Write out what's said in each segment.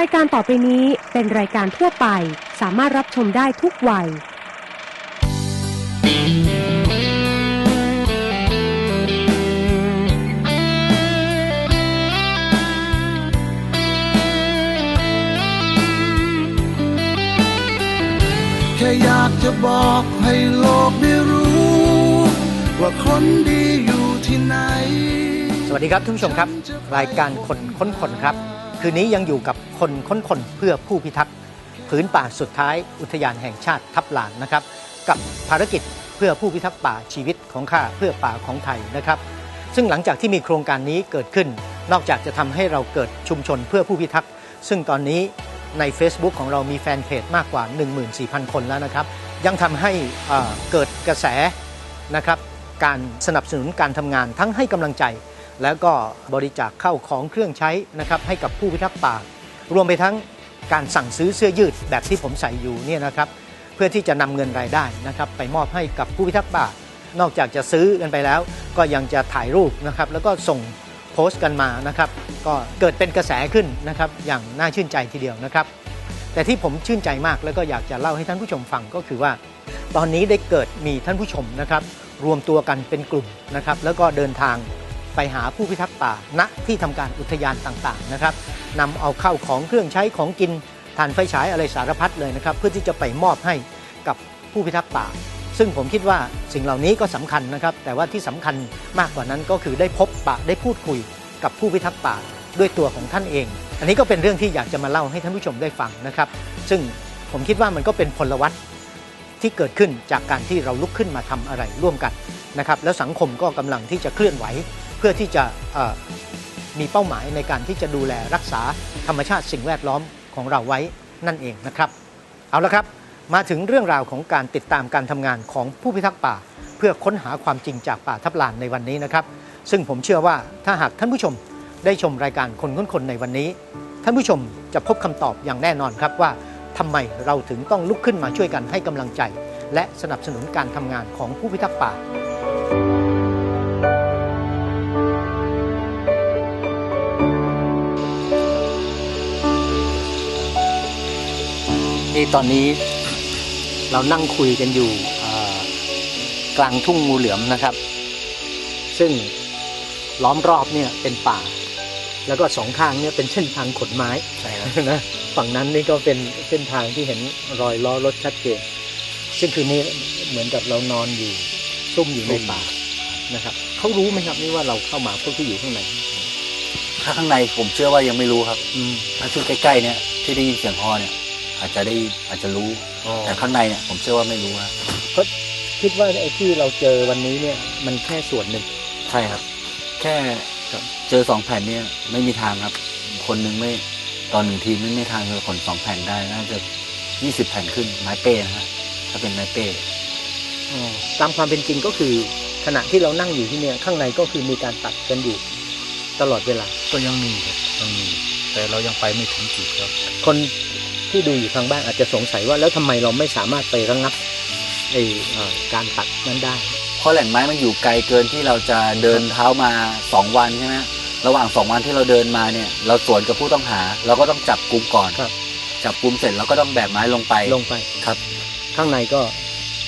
รายการต่อไปนี้เป็นรายการทั่วไป สามารถรับชมได้ทุกวัย แค่อยากจะบอกให้โลกได้รู้ ว่าคนดีอยู่ที่ไหน สวัสดีครับท่านผู้ชมครับ รายการคนค้นคนครับ คืนนี้ยังอยู่กับคนค้นคนเพื่อผู้พิทักษ์ผืนป่าสุดท้ายอุทยานแห่งชาติทับลานนะครับ กับภารกิจเพื่อผู้พิทักษ์ป่าชีวิตของข้าเพื่อป่าของไทยนะครับ ซึ่งหลังจากที่มีโครงการนี้เกิดขึ้น นอกจากจะทำให้เราเกิดชุมชนเพื่อผู้พิทักษ์ซึ่งตอนนี้ใน Facebook ของเรามีแฟนเพจมากกว่า 14,000 คนแล้วนะครับ ยังทำให้เอ่อเกิดกระแสนะครับการสนับสนุนการทำงานทั้งให้กำลังใจ แล้วก็บริจาคเข้าของเครื่องใช้นะครับให้กับผู้พิทักษ์ป่ารวมไปทั้งการสั่งซื้อเสื้อยืดแบบที่ผมใส่อยู่เนี่ยนะครับเพื่อที่จะนำเงินรายได้นะครับไปมอบให้กับผู้พิทักษ์ป่านอกจากจะซื้อกันไปแล้ว ก็ยังจะถ่ายรูปนะครับแล้วก็ส่งโพสต์กันมานะครับก็เกิดเป็นกระแสขึ้นนะครับอย่างน่าชื่นใจทีเดียวนะครับ แต่ที่ผมชื่นใจมากแล้วก็อยากจะเล่าให้ท่านผู้ชมฟังก็คือว่า ตอนนี้ได้เกิดมีท่านผู้ชมนะครับรวมตัวกันเป็นกลุ่มนะครับแล้วก็เดินทาง ไปหาผู้พิทักษ์ป่าณที่ทำการอุทยานต่างๆนะครับนำเอาเข้าของเครื่องใช้ของกินถ่านไฟฉายอะไรสารพัดเลยนะครับ เพื่อที่จะไปมอบให้กับผู้พิทักษ์ป่า ซึ่งผมคิดว่าสิ่งเหล่านี้ก็สำคัญนะครับ แต่ว่าที่สำคัญมากกว่านั้นก็คือได้พบปะได้พูดคุยกับผู้พิทักษ์ป่าด้วยตัวของท่านเอง อันนี้ก็เป็นเรื่องที่อยากจะมาเล่าให้ท่านผู้ชมได้ฟังนะครับ ซึ่งผมคิดว่ามันก็เป็นพลวัตที่เกิดขึ้นจากการที่เราลุกขึ้นมาทำอะไรร่วมกันนะครับ แล้วสังคมก็กำลังที่จะเคลื่อนไหว เพื่อที่จะมีเป้าหมายในการที่จะดูแลรักษาธรรมชาติสิ่งแวดล้อมของเราไว้นั่นเองนะครับ เอาละครับ มาถึงเรื่องราวของการติดตามการทำงานของผู้พิทักษ์ป่า เพื่อค้นหาความจริงจากป่าทับลานในวันนี้นะครับ ซึ่งผมเชื่อว่าถ้าหากท่านผู้ชมได้ชมรายการคนค้นคนในวันนี้ ท่านผู้ชมจะพบคำตอบอย่างแน่นอนครับว่าทำไมเราถึงต้องลุกขึ้นมาช่วยกันให้กำลังใจ และสนับสนุนการทำงานของผู้พิทักษ์ป่า ตอนนี้เรานั่งคุยกันอยู่เอ่อกลางทุ่งงูเหลือมนะครับ ซึ่งล้อมรอบเนี่ยเป็นป่า แล้วก็สองข้างเนี่ยเป็นเส้นทางขนไม้ใช่ครับนะฝั่งนั้นนี่ก็เป็นเส้นทางที่เห็นรอยล้อรถชัดเจนซึ่งคืนนี้เหมือนกับเรานอนอยู่ซุ่มอยู่ในป่านะครับเขารู้ไหมครับนี่ว่าเราเข้ามาพวกที่อยู่ข้างในถ้าข้างในผมเชื่อว่ายังไม่รู้ครับอืมถ้าที่ใกล้ๆเนี่ยที่ได้ยินเสียงฮอเนี่ย อาจจะได้อาจจะรู้ แต่ข้างในเนี่ยผมเชื่อว่าไม่รู้ครับก็คิดว่าไอ้ที่เราเจอวันนี้เนี่ย มันแค่ส่วนหนึ่งใช่ครับ แค่เจอสองแผ่นเนี่ยไม่มีทางครับ คนหนึ่งไม่ตอนหนึ่งทีมไม่มีทางจะขนสองแผ่นได้น่าจะยี่สิบแผ่นขึ้นไม้เป้นะฮะถ้าเป็นไม้เป้ตามความเป็นจริงก็คือขณะที่เรานั่งอยู่ที่เนี่ยข้างในก็คือมีการตัดกันอยู่ตลอดเวลาก็ยังมีครับยังมี แต่เรายังไปไม่ถึงจุดครับคน ที่ดูอยู่ทางบ้านอาจจะสงสัยว่าแล้วทำไมเราไม่สามารถไประงับไอ้เอ่อการตัดนั้นได้ เพราะแหล่งไม้มันอยู่ไกลเกินที่เราจะเดินเท้ามาสองวันใช่ไหมระหว่างสองวันที่เราเดินมาเนี่ย เราสวนกับผู้ต้องหา เราก็ต้องจับกลุ่มก่อนครับ จับกลุ่มเสร็จเราก็ต้องแบกไม้ลงไปลงไปครับ ข้างในก็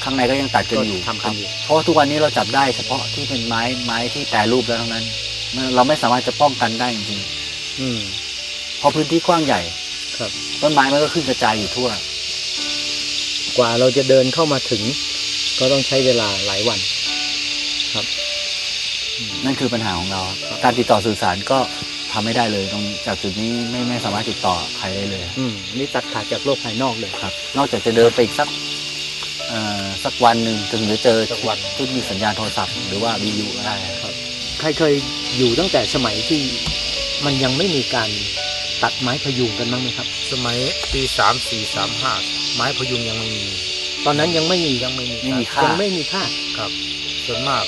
ข้างในก็ยังตัดกันอยู่ก็ทำกันอยู่เพราะว่าทุกวันนี้เราจับได้เฉพาะที่เป็นไม้ไม้ที่แปรรูปแล้วทั้งนั้น เราไม่สามารถจะป้องกันได้จริงอืมๆเพราะพื้นที่กว้างใหญ่ ครับ ต้นไม้มันก็ขึ้นกระจายอยู่ทั่ว กว่าเราจะเดินเข้ามาถึง ก็ต้องใช้เวลาหลายวันนั่นคือปัญหาของเรา การติดต่อสื่อสารก็ทำไม่ได้เลยตรงจากจุดนี้ไม่ไม่สามารถติดต่อใครได้เลยอืมนี่ตัดขาดจากโลกภายนอกเลยครับ นอกจากจะเดินไปอีกสักเอ่อสักวันหนึ่งถึงจะเจอสักวันที่มีสัญญาณโทรศัพท์หรือว่าวิทยุก็ได้ครับ ใครเคยอยู่ตั้งแต่สมัยที่มันยังไม่มีการ ตัดไม้พยุงกันบ้างไหมครับ สมัยปีสามสี่สามห้าไม้พยุงยังไม่มี ตอนนั้นยังไม่มียังไม่มีไม่มีกค่า ยังไม่มีค่าครับ ส่วนมาก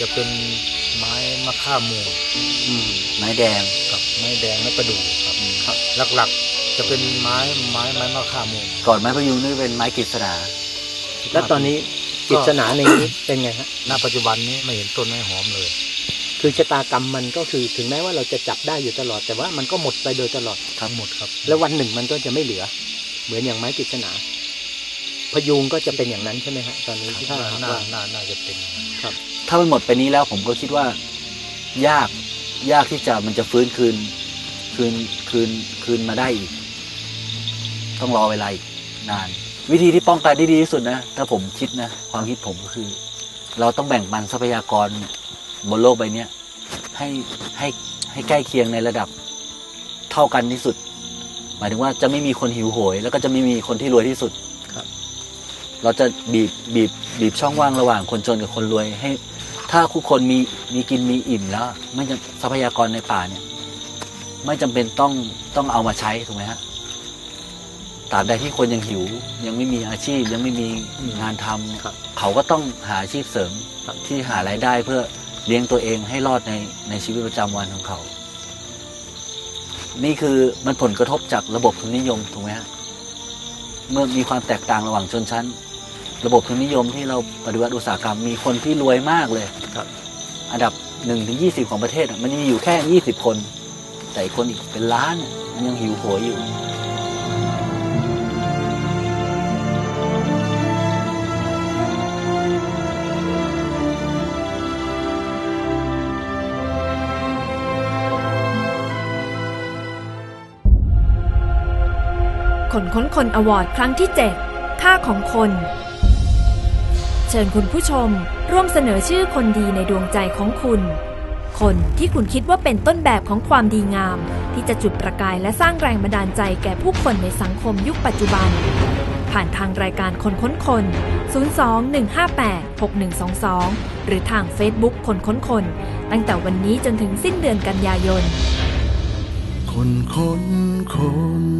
จะเป็นไม้มะค่ามูลอืมไม้แดง กับไม้แดงไม้ประดู่ครับครับ หลักๆจะเป็นไม้ไม้ไม้มะค่ามูลก่อนไม้พยุงนี่เป็นไม้กฤษณาแล้วตอนนี้ปริศนาในนี้เป็นไงฮะณปัจจุบันนี้ไม่เห็นต้นไม้หอมเลย คืคือชะตากรรมมันก็คือถึงแม้ว่าเราจะจับได้อยู่ตลอด แต่ว่ามันก็หมดไปโดยตลอดครับหมดครับ แล้ววันหนึ่งมันก็จะไม่เหลือ เหมือนอย่างไม้กฤษณาพยุงก็จะเป็นอย่างนั้นใช่ไหมฮะตอนนี้น่าถ้าหากน่าว่าน่าน่าจะเป็นอย่างนั้นถ้ามันหมดไปนี้แล้วผมก็คิดว่า ยากยากที่จะมันจะฟื้นคืน คืนคืนคืนมาได้อีก ต้องรอเวลาอีกนาน วิธีที่ป้องกันได้ดีที่สุดนะถ้าผมคิดนะ ความคิดผมก็คือ เราต้องแบ่งปันทรัพยากรบนโลกใบเนี้ย ให้ให้ให้ใกล้เคียงในระดับเท่ากันที่สุด หมายถึงว่าจะไม่มีคนหิวโหย แล้วก็จะไม่มีคนที่รวยที่สุดครับ เราจะบีบบีบบีบช่องว่างระหว่างคนจนกับคนรวยให้ ถ้าทุกคนมีมีกินมีอิ่มแล้ว ไม่จำทรัพยากรในป่าเนี่ย ไม่จำเป็นต้องต้องเอามาใช้ถูกไหมฮะตราบใดที่คนยังหิว ยังไม่มีอาชีพยังไม่มีงานทำเนี่ยครับเขาก็ต้องหาอาชีพเสริมครับที่หารายได้เพื่อ เลี้ยงตัวเองให้รอดในในชีวิตประจำวันของเขา นี่คือมันผลกระทบจากระบบทุนนิยมถูกไหมฮะเมื่อมีความแตกต่างระหว่างชนชั้น ระบบทุนนิยมที่เราปฏิวัติอุตสาหกรรมมีคนที่รวยมากเลยครับอันดับหนึ่งถึงยี่สิบของประเทศมันมีอยู่แค่ยี่สิบคน แต่คนอีกเป็นล้านมันยังหิวโหยอยู่ นค้นคนอวอร์ดครั้งที่ 7 ค่าของคน เชิญคุณผู้ชมร่วมเสนอชื่อคนดีในดวงใจของคุณ คนที่คุณคิดว่าเป็นต้นแบบของความดีงาม ที่จะจุดประกายและสร้างแรงบันดาลใจแก่ผู้คนในสังคมยุคปัจจุบัน ผ่านทางรายการคนค้นคน 02-158-6122 หรือทาง Facebook คนค้นคน ตั้งแต่วันนี้จนถึงสิ้นเดือนกันยายน คนค้นคน